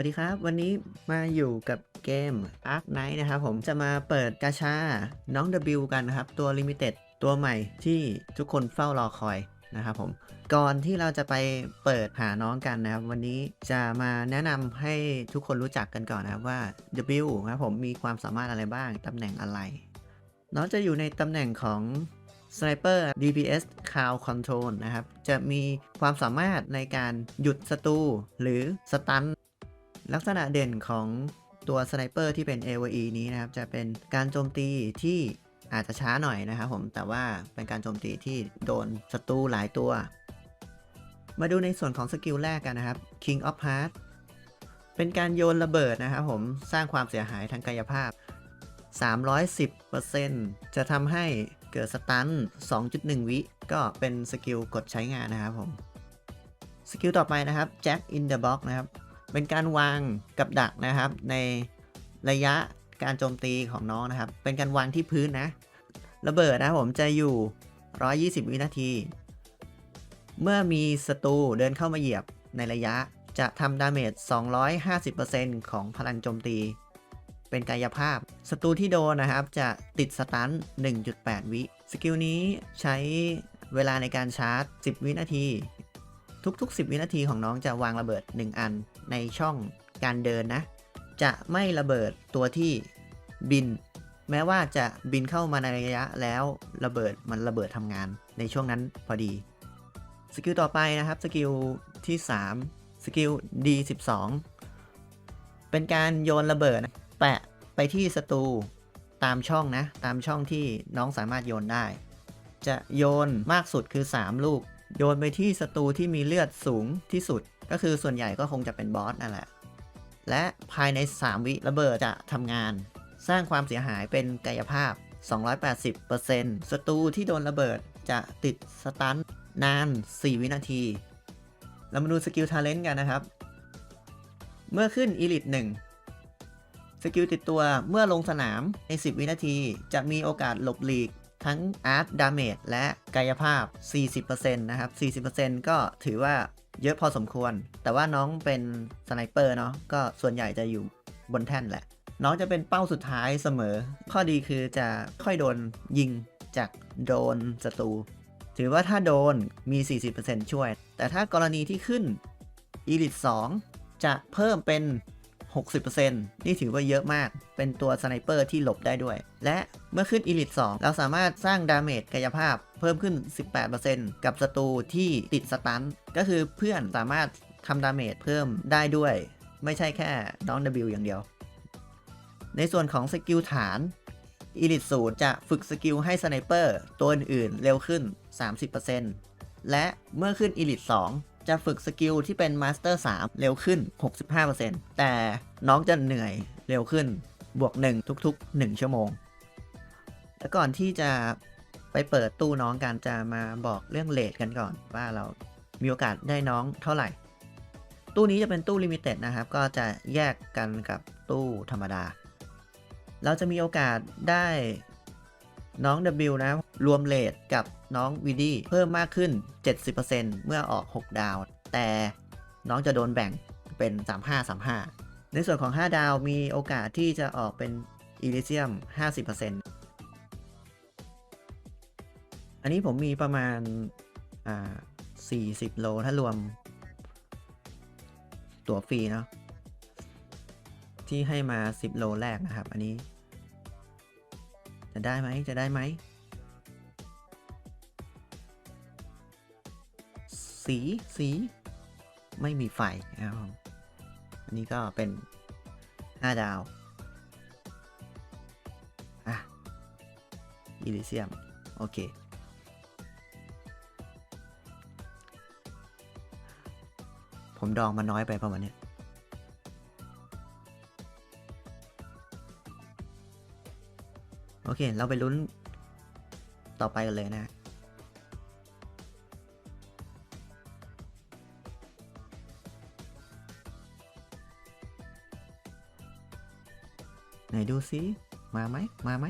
วัสดีครับ วันนี้มาอยู่กับเกม Ark Knight นะครับผมจะมาเปิดกาชา น้อง W กันนะครับ ตัว Limited ตัวใหม่ที่ทุกคนเฝ้ารอคอยนะครับผมก่อนที่เราจะไปเปิดหาน้องกันนะครับ วันนี้จะมาแนะนำให้ทุกคนรู้จักกันก่อนนะครับว่า W ครับผมมีความสามารถอะไรบ้างตำแหน่งอะไร น้องจะอยู่ในตำแหน่งของ Sniper DPS Crowd Control นะครับ จะมีความสามารถในการหยุดศัตรูหรือสตัน ลักษณะเด่นของตัวสไนเปอร์ที่เป็น AOE นี้นะครับ จะเป็นการโจมตีที่อาจจะช้าหน่อยนะครับผม แต่ว่าเป็นการโจมตีที่โดนศัตรูหลายตัว มาดูในส่วนของสกิลแรกกันนะครับ King of Hearts เป็นการโยนระเบิดนะครับผม สร้างความเสียหายทางกายภาพ 310%จะทำให้เกิดสตัน 2.1 วิ ก็เป็นสกิลกดใช้งานนะครับผม สกิลต่อไปนะครับ Jack in the Box นะครับ เป็นการวางกับดักนะครับ ในระยะการโจมตีของน้องนะครับ เป็นการวางที่พื้นนะ ระเบิดนะผมจะอยู่ 120 วินาที เมื่อมีศัตรูเดินเข้ามาเหยียบในระยะจะทำดาเมจ 250%ของพลังโจมตี เป็นกายภาพ ศัตรูที่โดนนะครับจะติดสตัน 1.8 วิ สกิลนี้ใช้เวลาในการชาร์จ 10 วินาที ทุก ๆ 10 วินาทีของน้องจะวางระเบิด 1 อันในช่องการเดินนะ จะไม่ระเบิดตัวที่บิน แม้ว่าจะบินเข้ามาในระยะแล้วระเบิดมันระเบิดทำงานในช่วงนั้นพอดี สกิลต่อไปนะครับ สกิลที่ 3 สกิล D12 เป็นการโยนระเบิด แปะไปที่ศัตรูตามช่องนะ ตามช่องที่น้องสามารถโยนได้ จะโยนมากสุดคือ 3 ลูก โยนไปที่ศัตรูที่มีเลือดสูงที่สุด ก็คือส่วนใหญ่ก็คงจะเป็นบอสนั่นแหละ และภายใน 3 วิระเบิดจะทำงาน สร้างความเสียหายเป็นกายภาพ 280%ศัตรูที่โดนระเบิดจะติดสตันนาน 4 วินาที เรามาดูสกิลทาเลนต์กันนะครับ เมื่อขึ้น Elite 1สกิลติดตัวเมื่อลงสนามใน 10 วินาที จะมีโอกาสหลบหลีก ทั้ง Art Damage และกายภาพ 40%นะครับ 40%ก็ถือว่าเยอะพอสมควร แต่ว่าน้องเป็นสไนเปอร์เนาะก็ส่วนใหญ่จะอยู่บนแท่นแหละ น้องจะเป็นเป้าสุดท้ายเสมอ ข้อดีคือจะค่อยโดนยิงจากโดนศัตรู ถือว่าถ้าโดนมี 40%ช่วย แต่ถ้ากรณีที่ขึ้น Elite 2จะเพิ่มเป็น 60%นี่ถือว่าเยอะมาก เป็นตัวสไนเปอร์ที่หลบได้ด้วย และเมื่อขึ้น Elite 2 เราสามารถสร้างดาเมจกายภาพเพิ่มขึ้น 18%กับศัตรูที่ติดสตัน ก็คือเพื่อนสามารถทำดาเมจเพิ่มได้ด้วย ไม่ใช่แค่น้อง W อย่างเดียว ในส่วนของสกิลฐาน Elite 0จะฝึกสกิลให้สไนเปอร์ตัวอื่นๆเร็วขึ้น 30%และเมื่อขึ้น Elite 2 จะฝึกสกิลที่เป็น Master 3เร็วขึ้น 65%แต่น้องจะเหนื่อยเร็วขึ้นบวก 1 ทุก ๆ 1 ชั่วโมง และก่อนที่จะไปเปิดตู้น้องกันจะมาบอกเรื่องเลทกันก่อนว่าเรามีโอกาสได้น้องเท่าไหร่ ตู้นี้จะเป็นตู้ลิมิเต็ดนะครับ ก็จะแยกกันกับตู้ธรรมดา เราจะมีโอกาสได้ น้อง W นะ รวมเลทกับน้องวีดีเพิ่มมากขึ้น 70%เมื่อออก 6 ดาว แต่น้องจะโดนแบ่งเป็น 35-35 ในส่วนของ 5 ดาวมีโอกาสที่จะออกเป็น Elysium 50%อันนี้ผมมีประมาณ อ่า 40 โล ถ้ารวม ตั๋วฟรีเนาะที่ให้มา 10 โลแรกนะครับ อันนี้ จะได้ไหมจะได้ไหม สีสีไม่มีไฟอันนี้ก็เป็น 5 ดาว อะอิลิเซียม โอเค ผมดองมาน้อยไปประมาณเนี้ย โอเค เราไปลุ้นต่อไปกันเลยนะไหนดูซิ มาไหม มาไหม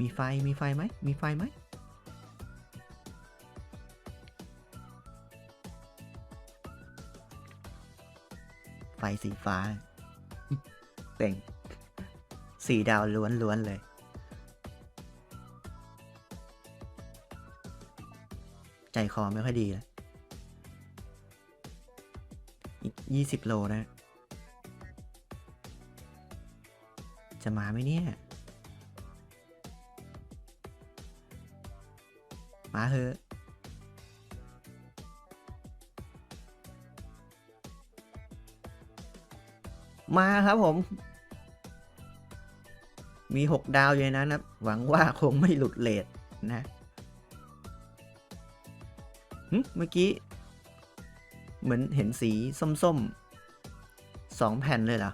มีไฟ มีไฟไหม มีไฟไหม สีฟ้าเป่งสีดาวล้วนๆเลยใจคอไม่ค่อยดีเลยอีกยี่สิบโลนะ จะมาไหมเนี่ย มาเถอะ มาครับผม มีหกดาวอยู่ในนั้นนะหวังว่าคงไม่หลุดเลทนะหึเมื่อกี้ เหมือนเห็นสีส้มๆสองแผ่นเลยเหรอ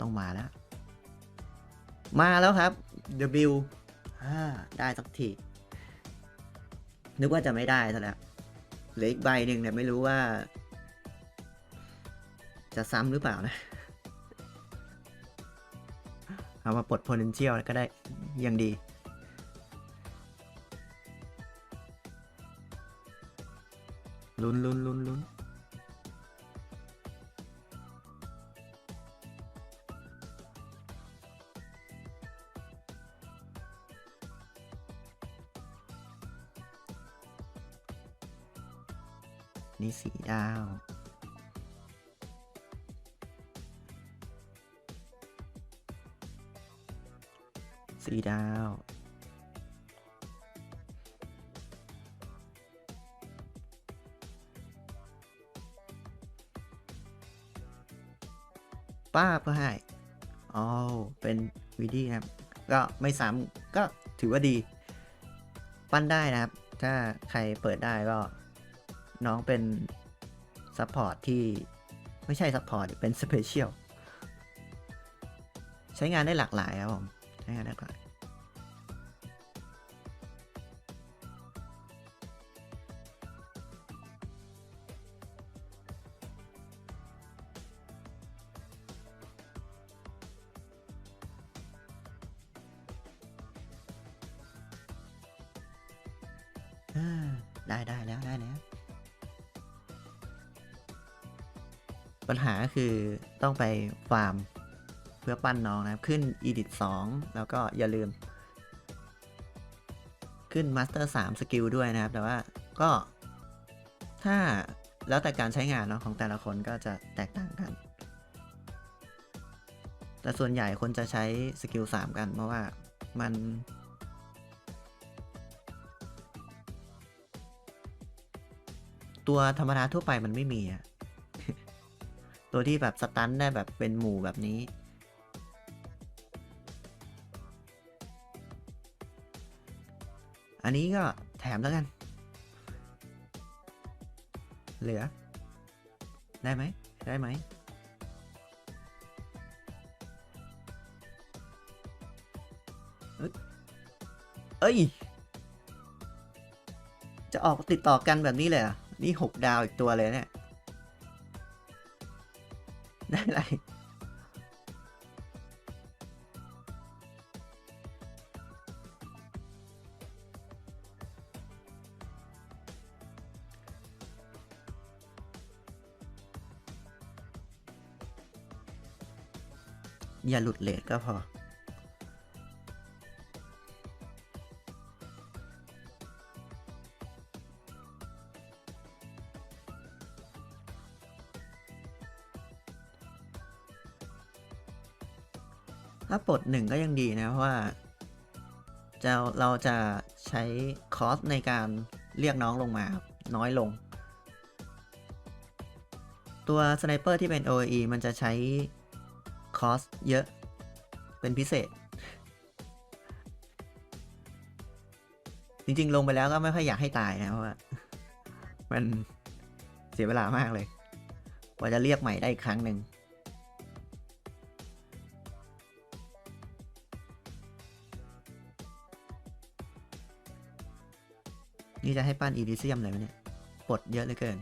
ต้องมาแล้ว มาแล้วครับ W อ่าได้สักที นึกว่าจะไม่ได้ซะแล้วเหลืออีกใบหนึ่งเนี่ยไม่รู้ว่า จะซ้ำหรือเปล่านะ เอามาปลด potential ก็ได้ยังดี ลุ้นลุ้นลุ้นลุ้น นี่สีดาว สีดาว ป้าเพื่อให้อ๋อเป็นวิดีครับ ก็ไม่ซ้ำก็ถือว่าดี ปั้นได้นะครับ ถ้าใครเปิดได้ก็ น้องเป็นซัพพอร์ตที่ไม่ใช่ซัพพอร์ตเป็นสเปเชียลใช้งานได้หลากหลายครับผม ใช้งานได้หลากหลายอ่าได้ได้แล้วได้แล้ว ปัญหาก็คือต้องไปฟาร์มเพื่อปั้นน้องนะครับ ขึ้น Edit 2 แล้วก็อย่าลืม ขึ้น Master 3สกิลด้วยนะครับ แต่ว่าก็ถ้าแล้วแต่การใช้งานเนาะของแต่ละคนก็จะแตกต่างกัน แต่ส่วนใหญ่คนจะใช้สกิล3 กัน เพราะว่ามันตัวธรรมดาทั่วไปมันไม่มีอะ ตัวที่แบบสตันได้แบบเป็นหมู่แบบนี้ อันนี้ก็แถมแล้วกัน เหลือ ได้ไหม ได้ไหมเอ้ย จะออกติดต่อกันแบบนี้เลยอะ นี่หกดาวอีกตัวเลยเนี่ย อย่าหลุดเลทก็พอ ถ้าปลดหนึ่งก็ยังดีนะ เพราะว่าจะเราจะใช้คอสในการเรียกน้องลงมาครับน้อยลง ตัวสไนเปอร์ที่เป็น OE มันจะใช้คอส เยอะ เป็นพิเศษ จริง ๆ ลงไปแล้วก็ไม่ค่อยอยากให้ตายนะเพราะว่า มันเสียเวลามากเลยกว่าจะเรียกใหม่ได้อีกครั้งหนึ่งนี่จะให้ปั้นอีดิเซียมเลยไหมเนี่ย ปลดเยอะเหลือเกิน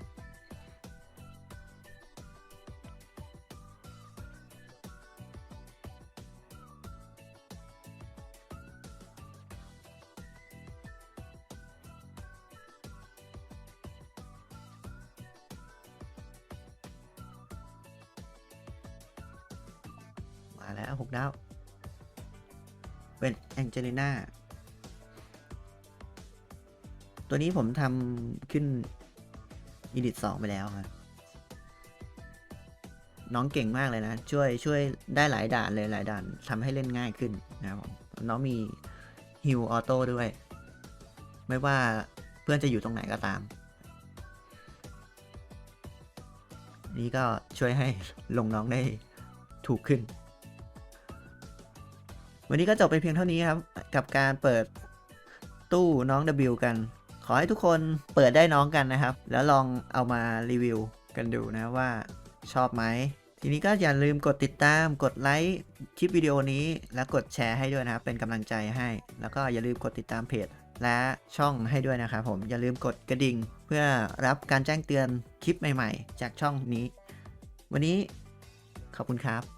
แล้วหกดาว เป็นแองเจลิน่า ตัวนี้ผมทำขึ้นอีดิทสองไปแล้วครับ น้องเก่งมากเลยนะ ช่วยช่วยได้หลายด่านเลยหลายด่านทำให้เล่นง่ายขึ้นนะครับน้องมีฮิวออโต้ด้วย ไม่ว่าเพื่อนจะอยู่ตรงไหนก็ตาม นี่ก็ช่วยให้ลงน้องได้ถูกขึ้น วันนี้ก็จบไปเพียงเท่านี้ครับ กับการเปิดตู้น้อง W กัน ขอให้ทุกคนเปิดได้น้องกันนะครับ แล้วลองเอามารีวิวกันดูนะว่าชอบไหม ทีนี้ก็อย่าลืมกดติดตาม กดไลค์คลิปวิดีโอนี้ แล้วกดแชร์ให้ด้วยนะครับ เป็นกำลังใจให้ แล้วก็อย่าลืมกดติดตามเพจและช่องให้ด้วยนะครับผม อย่าลืมกดกระดิ่ง เพื่อรับการแจ้งเตือนคลิปใหม่ ๆ จากช่องนี้ วันนี้ขอบคุณครับ